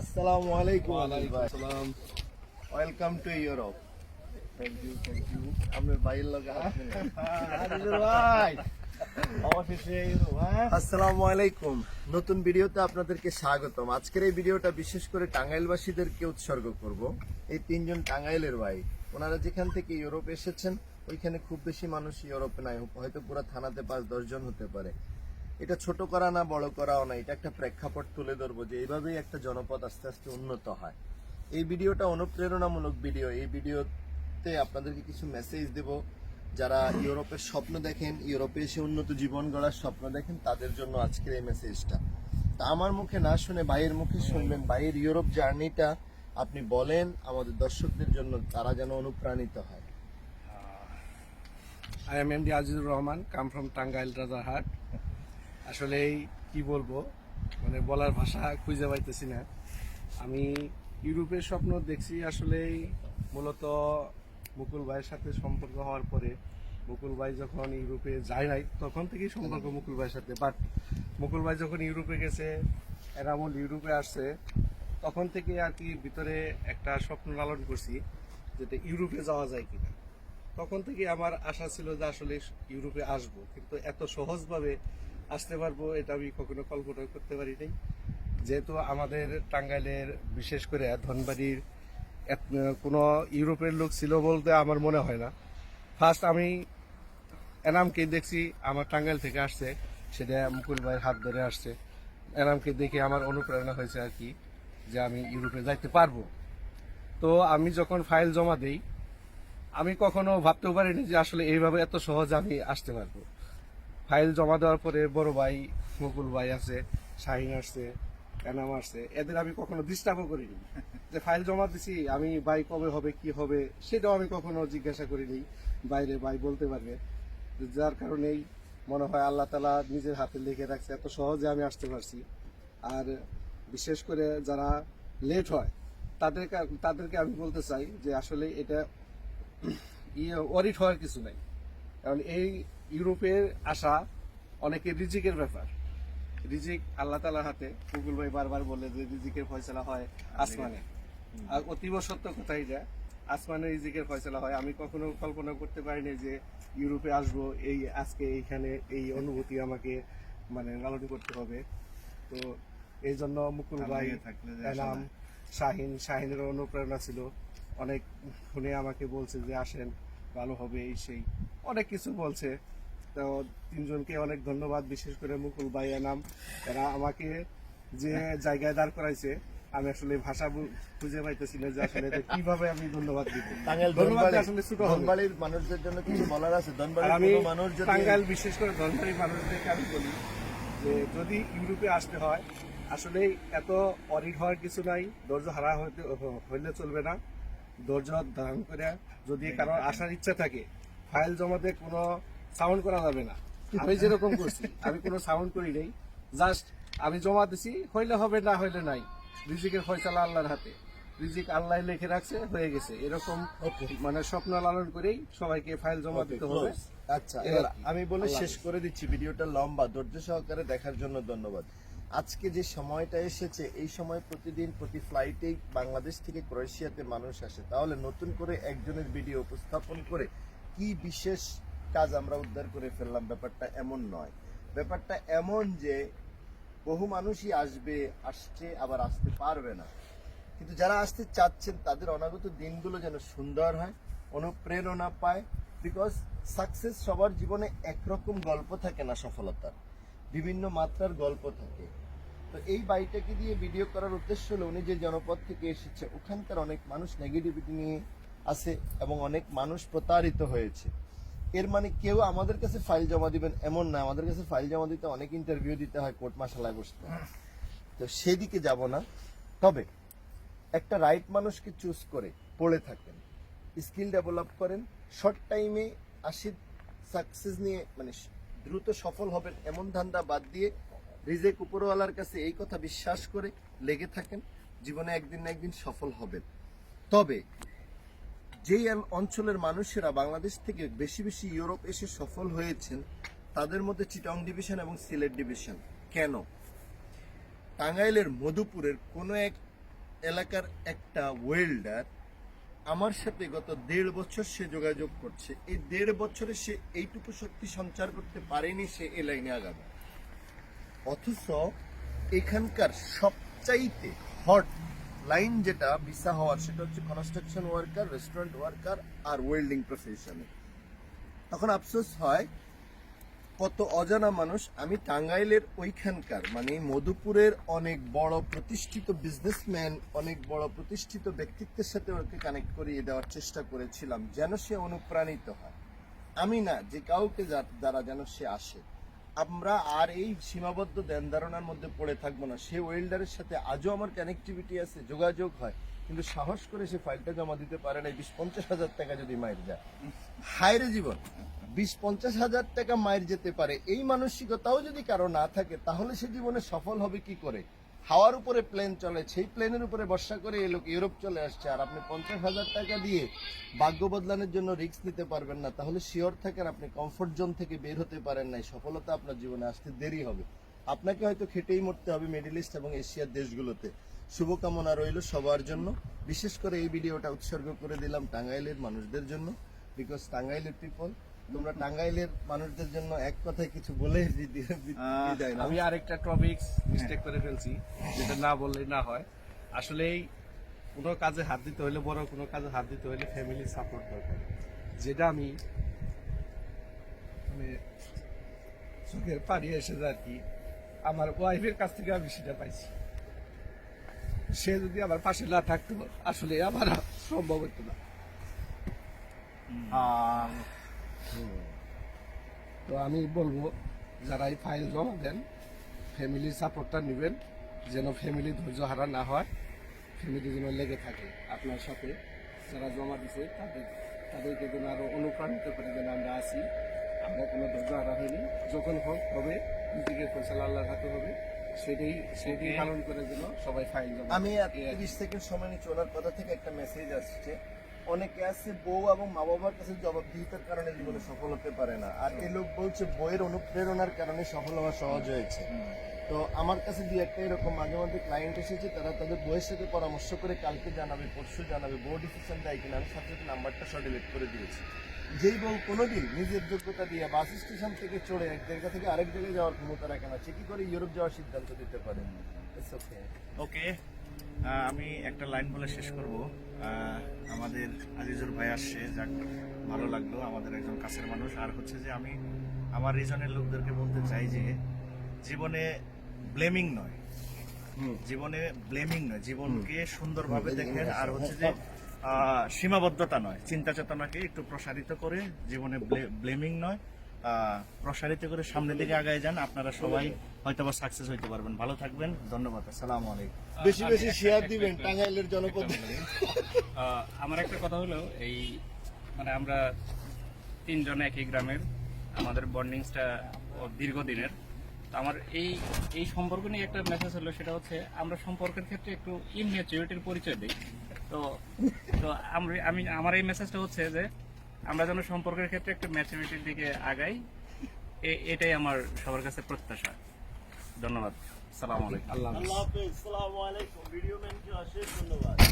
আসসালামু আলাইকুম আনিল ভাই। সালাম। Welcome to Europe thank you thank you লগে ভাই। হ্যাঁ? আসসালামু আলাইকুম। নতুন ভিডিওতে আপনাদেরকে স্বাগতম। আজকের এই ভিডিওটা বিশেষ করে টাঙ্গাইলবাসীদেরকে উৎসর্গ করব। এই তিনজন টাঙ্গাইলের ভাই ওনারা যেখান থেকে ইউরোপ এসেছেন ওইখানে খুব বেশি মানুষ ইউরোপে নাই। হয়তো পুরো থানাতে পাঁচ দশজন হতে পারে। এটা ছোট করা না, বড় করাও না, এটা একটা প্রেক্ষাপট তুলে ধরবো যে এইভাবেই একটা জনপদ আস্তে আস্তে উন্নত হয়। এই ভিডিওটা অনুপ্রেরণামূলক ভিডিও, এই ভিডিওতে আপনাদেরকে কিছু মেসেজ দেব। যারা ইউরোপের স্বপ্ন দেখেন, ইউরোপে এসে উন্নত জীবন গড়ার স্বপ্ন দেখেন, তাদের জন্য আজকের এই মেসেজটা তা আমার মুখে না শুনে বাইরের মুখে শুনবেন বাইরের ইউরোপ জার্নিটা আপনি বলেন, আমাদের দর্শকদের জন্য তারা যেন অনুপ্রাণিত হয়। I am M D Azizur Rahman come from Tangail Rajarhat আসলে কি বলব? মানে বলার ভাষা খুঁজে পাইতেছি না। আমি ইউরোপের স্বপ্ন দেখছি আসলে মূলত মুকুল ভাইয়ের সাথে সম্পর্ক হওয়ার পরে। মুকুল ভাই যখন ইউরোপে যায় নাই তখন থেকেই সম্পর্ক মুকুল ভাইয়ের সাথে। বাট মুকুল ভাই যখন ইউরোপে গেছে এনামুল ইউরোপে আসছে তখন থেকে আর কি ভিতরে একটা স্বপ্ন লালন করছি যেটা ইউরোপে যাওয়া যায় কিনা। তখন থেকে আমার আশা ছিল যে আসলে ইউরোপে আসব। কিন্তু এত সহজভাবে আসতে পারব, এটা আমি কখনো কল্পনা করতে পারি নাই। যেহেতু আমাদের টাঙ্গাইলের, বিশেষ করে ধনবাড়ির কোনো ইউরোপের লোক ছিল বলতে আমার মনে হয় না। ফার্স্ট আমি এনামকে দেখছি, আমার টাঙ্গাইল থেকে আসছে, সেটা মুকুল ভাইয়ের হাত ধরে আসছে। এনামকে দেখে আমার অনুপ্রেরণা হয়েছে আর কি, যে আমি ইউরোপে যাইতে পারব। তো আমি যখন ফাইল জমা দেই, আমি কখনো ভাবতেও পারিনি যে আসলে এইভাবে এত সহজ আমি আসতে পারব। ফাইল জমা দেওয়ার পরে বড় ভাই মুকুল ভাই আছে, শাহিন আসছে, এনাম আসছে, এদের আমি কখনো ডিস্টার্বও করিনি। যে ফাইল জমা দিছি, আমি ভাই কবে হবে, কি হবে, সেটাও আমি কখনো জিজ্ঞাসা করিনি। বাইরে ভাই বলতে পারবে। যার কারণেই মনে হয় আল্লাহ তালা নিজের হাতে লিখে রাখছে, এত সহজে আমি আসতে পারছি। আর বিশেষ করে যারা লেট হয় তাদেরকে তাদেরকে আমি বলতে চাই যে আসলে এটা ইয়ে অডিট হওয়ার কিছু নাই। কারণ এই ইউরোপের আসা অনেকে রিজিকের ব্যাপার। রিজিক আল্লাহ তালার হাতে। গুগল ভাই বারবার বলে যে রিজিকের ফয়সলা হয় আসমানে। আর অতীব সত্য কথা এটা। আসমানে রিজিকের ফয়সলা হয়। আমি কখনো কল্পনা করতে পারিনি যে ইউরোপে আসব এই আজকে এইখানে এই অনুভূতি আমাকে মানে লালন করতে হবে। তো এই জন্য মুকুল ভাই এনাম শাহিন শাহিনের অনুপ্রেরণা ছিল। অনেক ফোনে আমাকে বলছে যে আসেন ভালো হবে এই সেই। অনেক কিছু বলছে। তো তিনজনকে অনেক ধন্যবাদ বিশেষ করে মুকুল ভাই এনাম এরা আমাকে যে জায়গায় দাঁড় করাইছে আমি আসলে ভাষা খুঁজে পাইতেছি না যে আসলে কীভাবে আমি ধন্যবাদ দিব। ধন্যবাদ আসলে ছোট ধনবাড়ির মানুষদের জন্য কিছু বলার আছে? ধনবাড়ির আমি মানুষ টাঙ্গাইল বিশেষ করে ধনবাড়ি মানুষদেরকে আমি বলি যে যদি ইউরোপে আসতে হয় আসলে এত অডিট হওয়ার কিছু নাই। ধৈর্য হারা হইতে হইলে চলবে না। ধৈর্য ধারণ করে যদি কারোর আসার ইচ্ছা থাকে ফাইল জমাতে কোনো সাউন্ড করা যাবে না। আমি যেরকম করছি আমি কোনো সাউন্ড করি নাই। জাস্ট আমি জমা দিছি হইলে হবে না হইলে নাই। রিজিকের ফয়সালা আল্লাহর হাতে। রিজিক আল্লাহ লিখে রাখছে হয়ে গেছে। এরকম মানে স্বপ্ন লালন করেই সবাইকে ফাইল জমা দিতে হবে। আচ্ছা। আমি বলে শেষ করে দিচ্ছি ভিডিওটা লম্বা। ধৈর্য সহকারে দেখার জন্য ধন্যবাদ। আজকে যে সময়টা এসেছে এই সময় প্রতিদিন প্রতি ফ্লাইটেই বাংলাদেশ থেকে ক্রোয়েশিয়াতে মানুষ আসে। তাহলে নতুন করে একজনের ভিডিও উপস্থাপন করে কি বিশেষ কাজ আমরা উদ্ধার করে ফেললাম, ব্যাপারটা এমন নয়। ব্যাপারটা এমন যে, বহু মানুষই আসবে, আসছে, আবার আসতে পারবে না। কিন্তু যারা আসতে চাচ্ছেন, তাদের অনাগত দিনগুলো যেন সুন্দর হয়, অনুপ্রেরণা পায় বিকজ সাকসেস সবার জীবনে একরকম গল্প থাকে না সফলতার। বিভিন্ন মাত্রার গল্প থাকে। তো এই বাড়িটাকে দিয়ে ভিডিও করার উদ্দেশ্য হলো, উনি যে জনপদ থেকে এসেছে, ওখানকার অনেক মানুষ নেগেটিভিটি নিয়ে আছে এবং অনেক মানুষ প্রতারিত হয়েছে। এর মানে কেউ আমাদের কাছে ফাইল জমা দিবেন এমন না। আমাদের কাছে ফাইল জমা দিতে অনেক ইন্টারভিউ দিতে হয় কোর্ট মাসালায় বসতে। তো সেদিকে যাব না। তবে একটা রাইট মানুষকে চুজ করে পড়ে থাকেন স্কিল ডেভেলপ করেন শর্ট টাইমে আসি সাকসেস নিয়ে মানে দ্রুত সফল হবেন এমন ধান্দা বাদ দিয়ে রিজেক উপরওয়ালার কাছে এই কথা বিশ্বাস করে লেগে থাকেন, জীবনে একদিন না একদিন সফল হবেন। তবে যেই অঞ্চলের মানুষেরা বাংলাদেশ থেকে বেশি বেশি ইউরোপ এসে সফল হয়েছেন, তাদের মধ্যে চিটং ডিভিশন এবং সিলেট ডিভিশন। কেন? টাঙ্গাইলের মধুপুরের কোনো এক এলাকার একটা ওয়েল্ডার আমার সাথে গত দেড় বছর সে যোগাযোগ করছে। এই দেড় বছরে সে এইটুকু শক্তি সঞ্চার করতে পারেনি, সে এ লাইনে আগাবে। অথচ এখানকার সবচাইতে হট লাইন যেটা ভিসা হওয়ার, সেটা হচ্ছে কনস্ট্রাকশন ওয়ার্কার রেস্টুরেন্ট ওয়ার্কার আর ওয়েল্ডিং প্রফেশনে তখন আফসোস হয়, কত অজানা মানুষ। আমি টাঙ্গাইলের ওইখানকার মানে মধুপুরের অনেক বড় প্রতিষ্ঠিত বিজনেসম্যান অনেক বড় প্রতিষ্ঠিত ব্যক্তিত্বের সাথে ওকে কানেক্ট করিয়ে দেওয়ার চেষ্টা করেছিলাম, যেন সে অনুপ্রাণিত হয়। আমি না, যে কাউকে যা- দ্বারা যেন সে আসে। আমরা আর এই সীমাবদ্ধ দেন ধারণার মধ্যে পড়ে থাকব না। সে ওয়েল্ডারের সাথে আজও আমার কানেক্টিভিটি আছে, যোগাযোগ হয়। কিন্তু সাহস করে সে ফাইলটা জমা দিতে পারে না বিশ পঞ্চাশ হাজার টাকা যদি মায়ের যায়। হায়রে জীবন, বিশ পঞ্চাশ হাজার টাকা মায়ের যেতে পারে। এই মানসিকতাও যদি কারও না থাকে, তাহলে সে জীবনে সফল হবে কি করে? হাওয়ার উপরে প্লেন চলে, সেই প্লেনের উপরে বর্ষা করে এই লোক ইউরোপ চলে আসছে। আর আপনি পঞ্চাশ হাজার টাকা দিয়ে ভাগ্য বদলানোর জন্য রিস্ক নিতে পারবেন না, তাহলে শিওর থাকেন আপনি কমফোর্ট জোন থেকে বের হতে পারেন নাই। সফলতা আপনার জীবনে আসতে দেরি হবে। আপনাকে হয়তো খেটেই মরতে হবে মিডল ইস্ট এবং এশিয়ার দেশগুলোতে। শুভকামনা রইল সবার জন্য। বিশেষ করে এই ভিডিওটা উৎসর্গ করে দিলাম টাঙ্গাইলের মানুষদের জন্য বিকজ টাঙ্গাইলের পিপল তোমরা টাঙ্গাইলের মানুষদের জন্য এক কথায় কিছু বলে। আমি আরেকটা টপিক্স মিস্টেক করে ফেলছি যেটা না বললে না হয়। আসলেই কোনো কাজে হাত দিতে হলে বড় কোনো কাজে হাত দিতে হলে ফ্যামিলি সাপোর্ট দরকার। যেটা আমি মানে চোখের পাড়ি এসে যায় আর কি আমার ওয়াইফের কাছ থেকে আমি সেটা পাইছি। সে যদি আমার পাশে না থাকতো আসলে আমার সম্ভব হতো না। তো আমি বলব যারা এই ফাইল জমা দেন ফ্যামিলির সাপোর্টটা নেবেন যেন ফ্যামিলি ধৈর্য হারা না হয় ফ্যামিলি যেন লেগে থাকে আপনার সাথে। যারা জমা দিছে তাদের তাদেরকে যেন আরও অনুপ্রাণিত করে যেন আমরা আসি আমরা কোনো ধৈর্য হারা হয়নি যখন হোক হবে নিজেকে ফসল আল্লাহর হাতে হবে। সেটাই সেটাই পালন করে যেন সবাই ফাইল জমা আমি তিরিশ সেকেন্ড সময় নিচ্ছি ওনার কথা থেকে একটা মেসেজ আসছে। অনেকে আছে বউ এবং মা বাবার কাছে জবাবদিহিতার কারণে জীবনে সফল হতে পারে না। আর এই লোক বলছে বইয়ের অনুপ্রেরণার কারণে সফল হওয়া সহজ হয়েছে। তো আমার কাছে দুই একটা এরকম মাঝে মাঝে ক্লায়েন্ট এসেছে তারা তাদের বইয়ের সাথে পরামর্শ করে কালকে জানাবে পরশু জানাবে বউ ডিসিশন দেয় কিনা আমি সাথে সাথে নাম্বারটা সহ ডিলিট করে দিয়েছি। যেই বউ কোনোদিন নিজের যোগ্যতা দিয়ে বাস স্টেশন থেকে চড়ে এক জায়গা থেকে আরেক জায়গায় যাওয়ার ক্ষমতা রাখে না সে কি করে ইউরোপ যাওয়ার সিদ্ধান্ত দিতে পারে? ওকে আমি একটা লাইন বলে শেষ করব। আমাদের আজিজুর ভাই আসছে যাক ভালো লাগল আমাদের একজন কাছের মানুষ। আর হচ্ছে যে আমি আমার রিজনের লোকদেরকে বলতে চাই যে জীবনে ব্লেমিং নয়। জীবনে ব্লেমিং নয়। জীবনকে সুন্দরভাবে দেখেন আর হচ্ছে যে সীমাবদ্ধতা নয়। চিন্তা চেতনাকে একটু প্রসারিত করে জীবনে ব্লেমিং নয়। প্রসারিত করে সামনের দিকে আগায় যান। আপনারা সবাই হয়তো বা সাকসেস হইতে পারবেন। ভালো থাকবেন। ধন্যবাদ। আসসালামু আলাইকুম। বেশি বেশি শেয়ার দিবেন টাঙ্গাইলের জনপদ। আমার একটা কথা হলো এই মানে আমরা তিনজন একই গ্রামের আমাদের বন্ডিংসটা দীর্ঘদিনের। তো আমার এই এই সম্পর্ক নিয়ে একটা মেসেজ হলো সেটা হচ্ছে আমরা সম্পর্কের ক্ষেত্রে একটু ইনম্যাচুরিটির পরিচয় দিই। তো তো আমি আমার এই মেসেজটা হচ্ছে যে আমরা যেন সম্পর্কের ক্ষেত্রে একটু ম্যাচুরিটির দিকে আগাই এ- এটাই আমার সবার কাছে প্রত্যাশা। ধন্যবাদ। সালাম আলাইকুম। আল্লাহ হাফিজ। আল্লাহ হাফেজ। সালামু আলাইকুম। ভিডিও ম্যানকে অশেষ ধন্যবাদ।